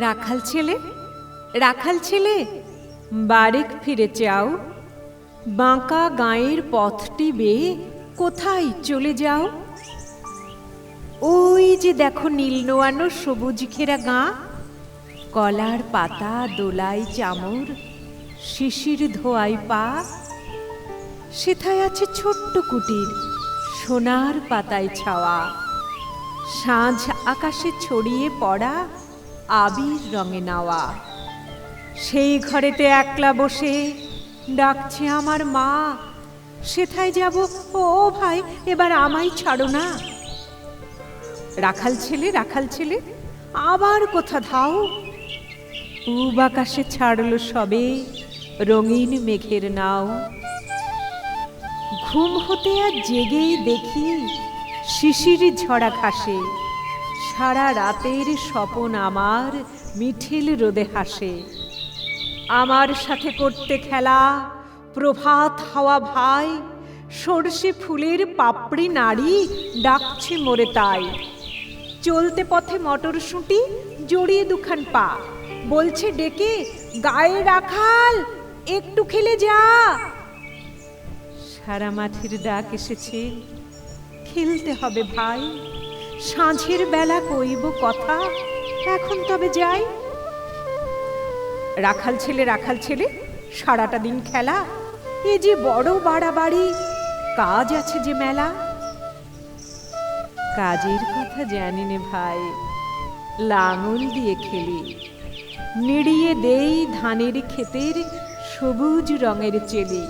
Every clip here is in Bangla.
রাখাল ছেলে? রাখাল ছেলে বারেক ফিরে চাও বাঁকা গাঁয়ের পথটি বেয়ে কোথায় চলে যাও? ওই যে দেখো নীল নোয়ানো সবুজ ঘেরা গাঁ। কলার পাতা, দোলাই চামর, শিশির ধোয়াই পা। সেথায় আছে ছোট্ট কুটির, সোনার পাতায় ছাওয়া। সাঁঝ আকাশে ছড়িয়ে পড়া আবির রঙে নাওয়া। সেই ঘরেতে একলা বসে ডাকছে আমার মা, সেথায় যাব? ও ভাই, এবার আমায় ছাড়ো না। রাখাল ছেলে রাখাল ছেলে, আবার কোথা ধাও পূব আকাশে ছাড়লো সবে রঙিন মেঘের নাও। ঘুম হতে আর জেগেই দেখি শিশির ঝরা ঘাসে। সারা রাতের স্বপন আমার মিঠিল রোদে হাসে। আমার সাথে করতে খেলা, প্রভাত হাওয়া ভাই, সর্ষে ফুলের পাপড়ি নাড়ি ডাকছে মোরে তাই। চলতে পথে মটরশুঁটি জড়িয়ে দুখান পা, বলছে ডেকে, গায়ে রাখাল, একটু খেলে যা। সারা মাঠের ডাক এসেছে, খেলতে হবে ভাই। সাঁঝের বেলা কইব কথা, এখন তবে যাই। রাখাল ছেলে রাখাল ছেলে, সারাটা দিন খেলা, এ যে বড় বাড়াবাড়ি, কাজ আছে যে মেলা। কাজের কথা জানি নে ভাই, লাঙল দিয়ে খেলি। নিড়িয়ে দেই ধানের ক্ষেতের সবুজ রঙের চেলি।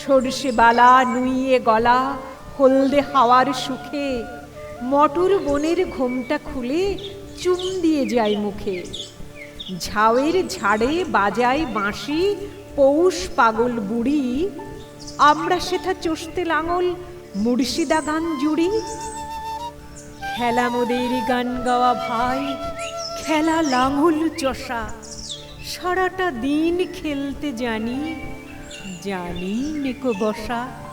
সর্ষে বালা নুইয়ে গলা, হলদে হাওয়ার সুখে মটর বনের ঘোমটা খুলে চুম দিয়ে যায় মুখে। ঝাউয়ের ঝাড়ে বাজায় বাঁশি, পৌষ পাগল বুড়ি। আমরা সেথা চষতে লাঙল মুর্শিদা গান জুড়ি। খেলা মোদের গান গাওয়া ভাই, খেলা লাঙল চষা। সারাটা দিন খেলতে জানি জানি নেকো বসা।